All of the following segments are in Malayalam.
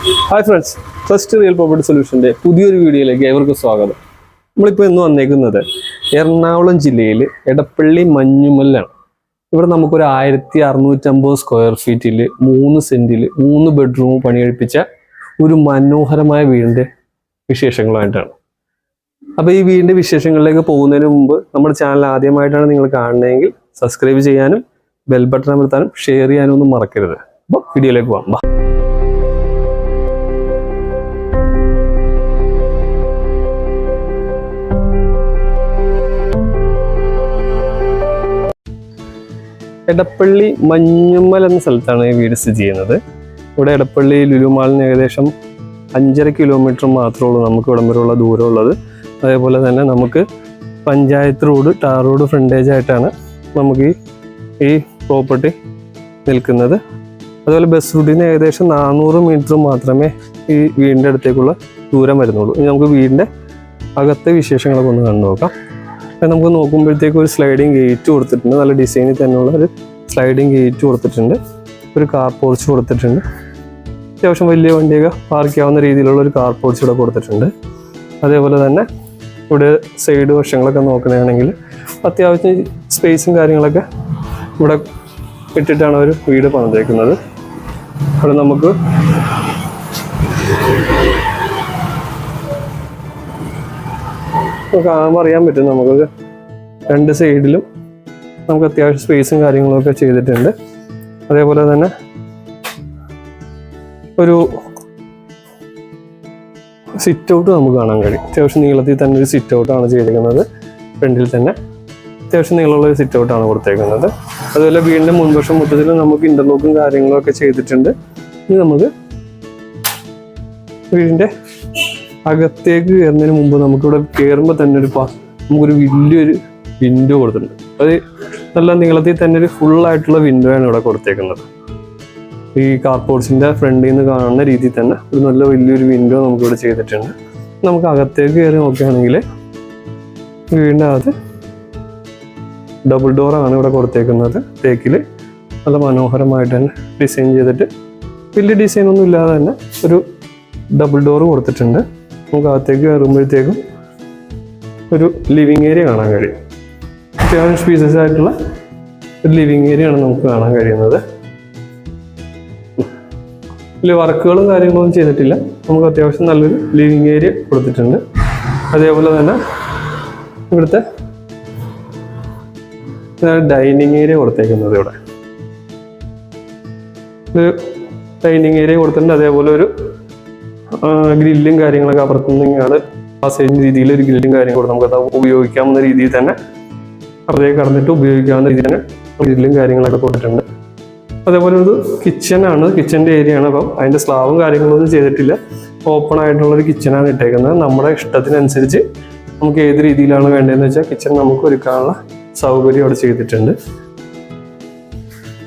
Hi friends first real property സൊല്യൂഷന്റെ പുതിയൊരു വീഡിയോയിലേക്ക് ഏവർക്കും സ്വാഗതം. നമ്മളിപ്പോൾ ഇന്ന് വന്നേക്കുന്നത് എറണാകുളം ജില്ലയിൽ എടപ്പള്ളി മഞ്ഞുമല്ലാണ് ഇവിടെ നമുക്കൊരു ആയിരത്തി അറുന്നൂറ്റമ്പത് സ്ക്വയർ ഫീറ്റിൽ മൂന്ന് സെന്റിൽ മൂന്ന് ബെഡ്റൂം പണികഴിപ്പിച്ച ഒരു മനോഹരമായ വീടിന്റെ വിശേഷങ്ങളായിട്ടാണ് അപ്പോൾ ഈ വീടിന്റെ വിശേഷങ്ങളിലേക്ക് പോകുന്നതിന് മുമ്പ് നമ്മുടെ ചാനൽ ആദ്യമായിട്ടാണ് നിങ്ങൾ കാണുന്നതെങ്കിൽ സബ്സ്ക്രൈബ് ചെയ്യാനും ബെൽ ബട്ടൺ അമർത്താനും ഷെയർ ചെയ്യാനും ഒന്നും മറക്കരുത്. അപ്പോൾ വീഡിയോയിലേക്ക് പോകാം. എടപ്പള്ളി മഞ്ഞുമ്മൽ എന്ന സ്ഥലത്താണ് ഈ വീട് സ്ഥിതി ചെയ്യുന്നത്. ഇവിടെ എടപ്പള്ളി ലുലുമാളിന് ഏകദേശം അഞ്ചര കിലോമീറ്റർ മാത്രമേ ഉള്ളൂ നമുക്ക് ഇവിടം വരെയുള്ള ദൂരമുള്ളത്. അതേപോലെ തന്നെ നമുക്ക് panchayat road tar road frontage ആയിട്ടാണ് നമുക്ക് ഈ ഈ പ്രോപ്പർട്ടി നിൽക്കുന്നത്. അതുപോലെ ബസ് റൂട്ടിന് ഏകദേശം നാനൂറ് മീറ്റർ മാത്രമേ ഈ വീടിന്റെ അടുത്തേക്കുള്ള ദൂരം വരുന്നുള്ളൂ. ഇനി നമുക്ക് വീടിന്റെ അകത്തെ വിശേഷങ്ങളൊക്കെ ഒന്ന് കണ്ടു നോക്കാം നമുക്ക് നോക്കുമ്പോഴത്തേക്ക് ഒരു സ്ലൈഡിങ് ഗേറ്റ് കൊടുത്തിട്ടുണ്ട്. നല്ല ഡിസൈനിൽ തന്നെയുള്ള ഒരു സ്ലൈഡിങ് ഗേറ്റ് കൊടുത്തിട്ടുണ്ട്. ഒരു കാർ പോർച്ച് കൊടുത്തിട്ടുണ്ട്. അത്യാവശ്യം വലിയ വണ്ടിയൊക്കെ പാർക്ക് ചെയ്യാവുന്ന രീതിയിലുള്ള ഒരു കാർ പോർച്ച് ഇവിടെ കൊടുത്തിട്ടുണ്ട്. അതേപോലെ തന്നെ ഇവിടെ സൈഡ് വശങ്ങളൊക്കെ നോക്കുകയാണെങ്കിൽ അത്യാവശ്യം സ്പേസും കാര്യങ്ങളൊക്കെ ഇവിടെ ഇട്ടിട്ടാണ് അവർ വീട് പണിതേക്കുന്നത്. അവിടെ നമുക്ക് കാണുമ്പോൾ അറിയാൻ പറ്റും നമുക്ക് രണ്ട് സൈഡിലും നമുക്ക് അത്യാവശ്യം സ്പേസും കാര്യങ്ങളൊക്കെ ചെയ്തിട്ടുണ്ട്. അതേപോലെ തന്നെ ഒരു സിറ്റ് ഔട്ട് നമുക്ക് കാണാൻ കഴിയും. അത്യാവശ്യം നീളത്തിൽ തന്നെ ഒരു സിറ്റ് ഔട്ടാണ് ചെയ്തിരിക്കുന്നത്. ഫ്രണ്ടിൽ തന്നെ അത്യാവശ്യം നീളമുള്ള ഒരു സിറ്റ് ഔട്ടാണ് കൊടുത്തേക്കുന്നത്. അതുപോലെ വീടിന്റെ മുൻവശം മൊത്തത്തിൽ നമുക്ക് ഇന്റർലോക്കും കാര്യങ്ങളൊക്കെ ചെയ്തിട്ടുണ്ട്. ഇനി നമുക്ക് വീടിന്റെ അകത്തേക്ക് കയറുന്നതിന് മുമ്പ് നമുക്കിവിടെ കയറുമ്പോൾ തന്നെ ഒരു പാ നമുക്കൊരു വലിയൊരു വിൻഡോ കൊടുത്തിട്ടുണ്ട്. അത് നല്ല നീളത്തിൽ തന്നെ ഒരു ഫുൾ ആയിട്ടുള്ള വിൻഡോ ആണ് ഇവിടെ കൊടുത്തേക്കുന്നത്. ഈ കാർപോർട്സിന്റെ ഫ്രണ്ടിൽ നിന്ന് കാണുന്ന രീതിയിൽ തന്നെ ഒരു നല്ല വലിയൊരു വിൻഡോ നമുക്കിവിടെ ചെയ്തിട്ടുണ്ട്. നമുക്ക് അകത്തേക്ക് കയറി നോക്കുകയാണെങ്കിൽ വീടിന്റെ അകത്ത് ഡബിൾ ഡോറാണ് ഇവിടെ കൊടുത്തേക്കുന്നത്. തേക്കിൽ നല്ല മനോഹരമായിട്ട് തന്നെ ഡിസൈൻ ചെയ്തിട്ട് വലിയ ഡിസൈൻ ഒന്നും ഇല്ലാതെ തന്നെ ഒരു ഡബിൾ ഡോർ കൊടുത്തിട്ടുണ്ട്. നമുക്ക് അകത്തേക്ക് കയറുമ്പോഴത്തേക്കും ഒരു ലിവിങ് ഏരിയ കാണാൻ കഴിയും. അത്യാവശ്യം സ്പീസസ് ആയിട്ടുള്ള ഒരു ലിവിങ് ഏരിയ ആണ് നമുക്ക് കാണാൻ കഴിയുന്നത്. വലിയ വർക്കുകളും കാര്യങ്ങളൊന്നും ചെയ്തിട്ടില്ല. നമുക്ക് അത്യാവശ്യം നല്ലൊരു ലിവിങ് ഏരിയ കൊടുത്തിട്ടുണ്ട്. അതേപോലെ തന്നെ ഇവിടുത്തെ ഡൈനിങ് ഏരിയ കൊടുത്തേക്കുന്നത് ഇവിടെ. ഒരു ഡൈനിങ് ഏരിയ കൊടുത്തിട്ടുണ്ട്. അതേപോലെ ഒരു ഗ്രില്ലും കാര്യങ്ങളൊക്കെ അപ്പുറത്തുനിന്നാണ് പാസേജ് രീതിയിൽ ഒരു ഗ്രില്ലും കൂടെ നമുക്ക് അത് ഉപയോഗിക്കാവുന്ന രീതിയിൽ തന്നെ അപ്പുറത്തേക്ക് കടന്നിട്ട് ഉപയോഗിക്കാവുന്ന രീതിയിൽ തന്നെ ഗ്രില്ലും കാര്യങ്ങളൊക്കെ കൊടുത്തിട്ടുണ്ട്. അതേപോലെ ഒരു കിച്ചൺ ആണ്. കിച്ചന്റെ ഏരിയ ആണ്. അപ്പം അതിന്റെ സ്ലാവും കാര്യങ്ങളൊന്നും ചെയ്തിട്ടില്ല. ഓപ്പൺ ആയിട്ടുള്ള ഒരു കിച്ചണാണ് ഇട്ടേക്കുന്നത്. നമ്മുടെ ഇഷ്ടത്തിനനുസരിച്ച് നമുക്ക് ഏത് രീതിയിലാണ് വേണ്ടതെന്ന് വെച്ചാൽ കിച്ചൺ നമുക്ക് ഒരുക്കാനുള്ള സൗകര്യം അവിടെ ചെയ്തിട്ടുണ്ട്.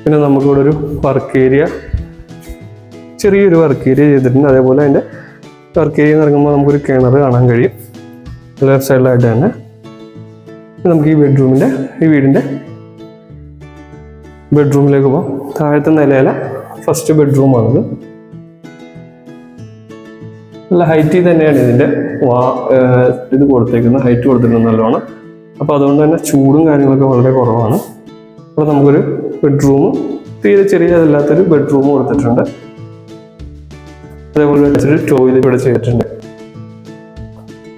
പിന്നെ നമുക്കിവിടെ ഒരു വർക്ക് ഏരിയ ചെറിയൊരു വർക്ക് ഏരിയ ചെയ്തിട്ടുണ്ട്. അതേപോലെ അതിന്റെ വർക്ക് ഏരിയ ഇറങ്ങുമ്പോൾ നമുക്കൊരു കിണർ കാണാൻ കഴിയും. ലെഫ്റ്റ് സൈഡിലായിട്ട് തന്നെ നമുക്ക് ഈ ബെഡ്റൂമിന്റെ ഈ വീടിന്റെ ബെഡ്റൂമിലേക്ക് പോകാം. താഴത്തെ നിലയിലെ ഫസ്റ്റ് ബെഡ്റൂമാണിത് നല്ല ഹൈറ്റിൽ തന്നെയാണ് ഇതിന്റെ വാ ഇത് കൊടുത്തേക്കുന്നത്. ഹൈറ്റ് കൊടുത്തിരിക്കുന്നത് നല്ലോണം. അപ്പോൾ അതുകൊണ്ട് തന്നെ ചൂടും കാര്യങ്ങളൊക്കെ വളരെ കുറവാണ്. അപ്പോൾ നമുക്കൊരു ബെഡ്റൂമും തീരെ ചെറിയതല്ലാത്തൊരു ബെഡ്റൂം കൊടുത്തിട്ടുണ്ട്. അതേപോലെ വെച്ചിട്ട് ടോയ്ലറ്റ് ഇവിടെ ചെയ്തിട്ടുണ്ട്.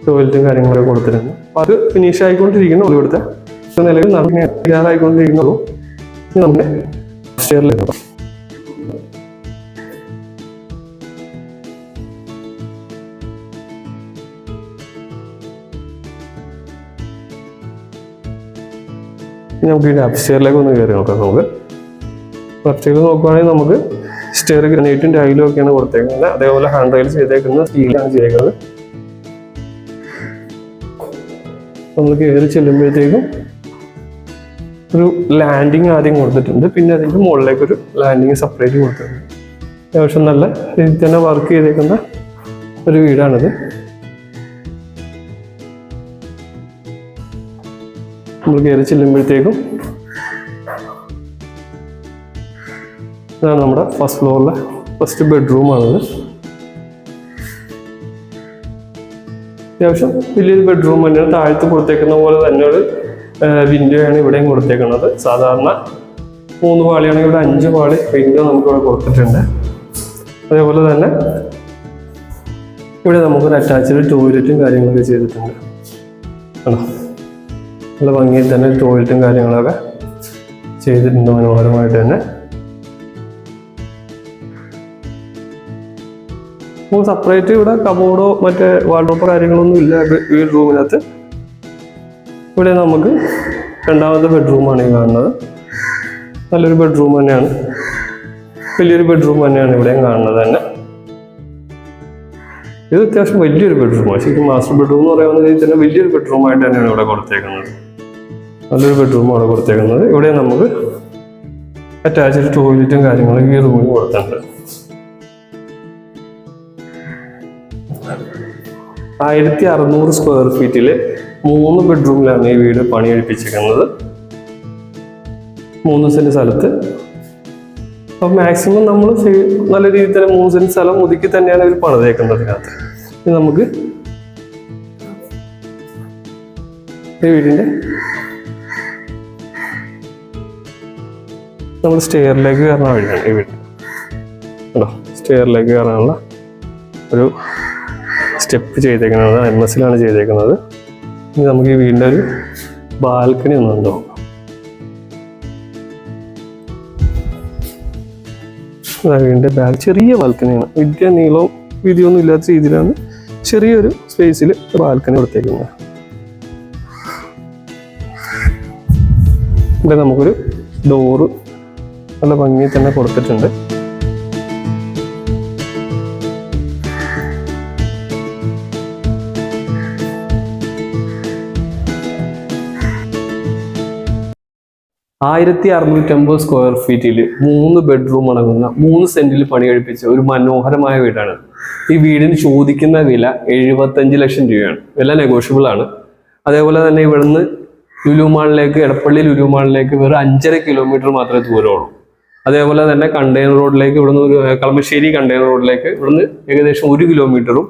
ടോയ്ലറ്റും കാര്യങ്ങളൊക്കെ കൊടുത്തിട്ടുണ്ട്. അപ്പോൾ അത് ഫിനിഷ് ആയിക്കൊണ്ടിരിക്കുന്നു. ഇവിടുത്തെ നിലവിൽ തയ്യാറായിക്കൊണ്ടിരിക്കുന്നുള്ളൂ ഇയറിൽ പോകാം ഇനി നമുക്ക് ഈ അപ്സ്റ്റെയറിലേക്ക് ഒന്ന് കയറി നോക്കാം. നമുക്ക് അപ്സ്റ്റെയർ നോക്കുവാണെങ്കിൽ നമുക്ക് സ്റ്റെയർ ഗ്രനൈറ്റും ടൈലും ഒക്കെയാണ് കൊടുത്തേക്കുന്നത്. അതേപോലെ ഹാൻഡ് റെയിൽ ചെയ്തേക്കുന്നത് സ്റ്റീലാണ് ചെയ്തേക്കുന്നത്. നമ്മൾ കയറി ചെല്ലുമ്പോഴത്തേക്കും ഒരു ലാൻഡിങ് ആദ്യം കൊടുത്തിട്ടുണ്ട്. പിന്നെ അതിന്റെ മുകളിലേക്ക് ഒരു ലാൻഡിങ് സെപ്പറേറ്റ് കൊടുത്തിട്ടുണ്ട്. അത്യാവശ്യം നല്ല രീതിയിൽ തന്നെ വർക്ക് ചെയ്തേക്കുന്ന ഒരു വീടാണിത്. നമ്മൾ കയറി ചെല്ലുമ്പോഴത്തേക്കും ഇതാണ് നമ്മുടെ ഫസ്റ്റ് ഫ്ലോറിലെ ഫസ്റ്റ് ബെഡ്റൂമാണിത് അത്യാവശ്യം വലിയൊരു ബെഡ്റൂം തന്നെയാണ്. താഴത്ത് കൊടുത്തേക്കുന്ന പോലെ തന്നെ ഒരു വിൻഡോയാണ് ഇവിടെയും കൊടുത്തേക്കുന്നത്. സാധാരണ മൂന്ന് പാളിയാണെങ്കിൽ ഇവിടെ അഞ്ച് പാളി വിൻഡോ നമുക്ക് ഇവിടെ കൊടുത്തിട്ടുണ്ട്. അതേപോലെ തന്നെ ഇവിടെ നമുക്കൊരു അറ്റാച്ച്ഡ് ടോയ്ലറ്റും കാര്യങ്ങളൊക്കെ ചെയ്തിട്ടുണ്ട്. ആണോ? നല്ല ഭംഗിയിൽ തന്നെ ടോയ്ലറ്റും കാര്യങ്ങളൊക്കെ ചെയ്തിട്ടുണ്ട് മനോഹരമായിട്ട് തന്നെ. അപ്പോൾ സെപ്പറേറ്റ് ഇവിടെ കബോർഡോ മറ്റേ വാൾഡ്രോപ്പോ കാര്യങ്ങളൊന്നും ഇല്ല ഈ റൂമിനകത്ത് ഇവിടെ നമുക്ക് രണ്ടാമത്തെ ബെഡ്റൂമാണ് ഈ കാണുന്നത്. നല്ലൊരു ബെഡ്റൂം തന്നെയാണ്. വലിയൊരു ബെഡ്റൂം തന്നെയാണ് ഇവിടെയും കാണുന്നത് തന്നെ. ഇത് അത്യാവശ്യം വലിയൊരു ബെഡ്റൂമാണ് ശരിക്കും മാസ്റ്റർ ബെഡ്റൂം എന്ന് പറയുന്ന രീതിയിൽ തന്നെ വലിയൊരു ബെഡ്റൂം ആയിട്ട് തന്നെയാണ് ഇവിടെ കൊടുത്തേക്കുന്നത്. നല്ലൊരു ബെഡ്റൂം ആണ് കൊടുത്തേക്കുന്നത്. ഇവിടെ നമുക്ക് അറ്റാച്ച്ഡ് ടോയ്ലറ്റും കാര്യങ്ങളും ഈ റൂമിൽ കൊടുത്തിട്ടുണ്ട്. ആയിരത്തി അറുന്നൂറ് സ്ക്വയർ ഫീറ്റിൽ മൂന്ന് ബെഡ്റൂമിലാണ് ഈ വീട് പണി കഴിപ്പിച്ചിരിക്കുന്നത് മൂന്ന് സെന്റ് സ്ഥലത്ത്. അപ്പോൾ മാക്സിമം നമ്മൾ നല്ല രീതിയിൽ തന്നെ മൂന്ന് സെന്റ് സ്ഥലം ഒതുക്കി തന്നെയാണ് ഇവർ പണിതേക്കുന്നത് ഇതിനകത്ത്. ഇനി നമുക്ക് ഈ വീടിന്റെ നമ്മൾ സ്റ്റെയറിലേക്ക് കയറുന്ന വഴിയാണ് ഈ വീട്. കേട്ടോ സ്റ്റെയറിലേക്ക് കയറാനുള്ള ഒരു സ്റ്റെപ്പ് ചെയ്തേക്കുന്നത് എം എസ് എസിലാണ് ചെയ്തേക്കുന്നത്. ഇനി നമുക്ക് ഈ വീടിന്റെ ഒരു ബാൽക്കണി ഒന്ന് കണ്ടു വീടിന്റെ ബാൽ ചെറിയ ബാൽക്കണിയാണ്. വലിയ നീളവും വീതിയൊന്നും ഇല്ലാത്ത രീതിയിലാണ് ചെറിയൊരു സ്പേസിൽ ബാൽക്കണി കൊടുത്തേക്കുന്നത്. ഇവിടെ നമുക്കൊരു ഡോറ് നല്ല ഭംഗി തന്നെ കൊടുത്തിട്ടുണ്ട്. ആയിരത്തി അറുന്നൂറ്റമ്പത് സ്ക്വയർ ഫീറ്റിൽ മൂന്ന് ബെഡ്റൂം അടങ്ങുന്ന മൂന്ന് സെന്റിൽ പണി കഴിപ്പിച്ച ഒരു മനോഹരമായ വീടാണ് ഈ വീടിന് ചോദിക്കുന്ന വില എഴുപത്തഞ്ച് ലക്ഷം രൂപയാണ്. വില നെഗോഷ്യബിൾ ആണ്. അതേപോലെ തന്നെ ഇവിടുന്ന് ലുലുമാളിലേക്ക് എടപ്പള്ളി ലുലുമാളിലേക്ക് വെറും അഞ്ചര കിലോമീറ്റർ മാത്രമേ ദൂരമുള്ളൂ. അതേപോലെ തന്നെ കണ്ടെയ്നർ റോഡിലേക്ക് ഇവിടുന്ന് ഒരു കളമശ്ശേരി കണ്ടെയ്നർ റോഡിലേക്ക് ഇവിടുന്ന് ഏകദേശം ഒരു കിലോമീറ്ററും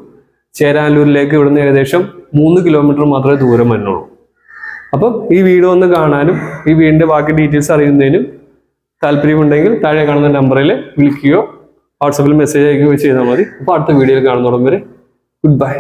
ചേരാനൂരിലേക്ക് ഇവിടുന്ന് ഏകദേശം മൂന്ന് കിലോമീറ്റർ മാത്രമേ ദൂരം വരുന്നുള്ളൂ അപ്പം ഈ വീഡിയോ ഒന്ന് കാണാനും ഈ വീടിന്റെ ബാക്കി ഡീറ്റെയിൽസ് അറിയുന്നതിനും താല്പര്യമുണ്ടെങ്കിൽ താഴെ കാണുന്ന നമ്പറിൽ വിളിക്കുകയോ വാട്സപ്പിൽ മെസ്സേജ് അയക്കുകയോ ചെയ്താൽ മതി. അപ്പോൾ അടുത്ത വീഡിയോയിൽ കാണുന്നോടം വരെ ഗുഡ് ബൈ